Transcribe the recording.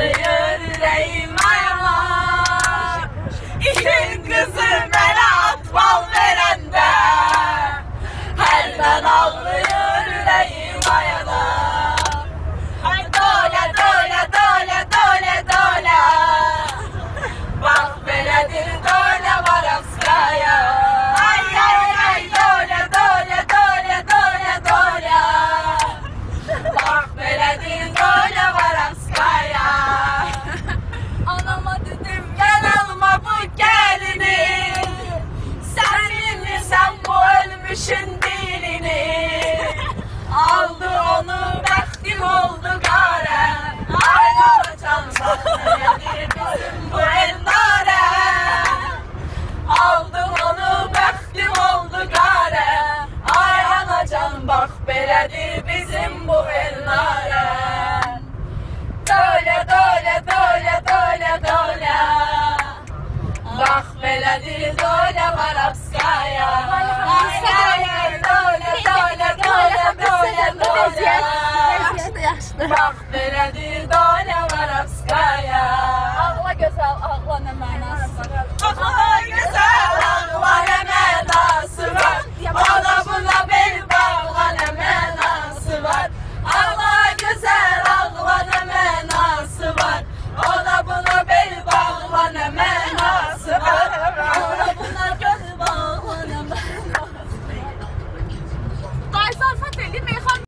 ağlıyor yüreğim ayağlar İşin kızı bana at bal verende Herden ağlıyor Gümüşün dilini. Aldı onu Bektim oldu gare. Aynalı çalmasaya bir bizim bu ellare Aldı onu Bektim oldu gare. Ayana can bak beledir bizim bu el Back I did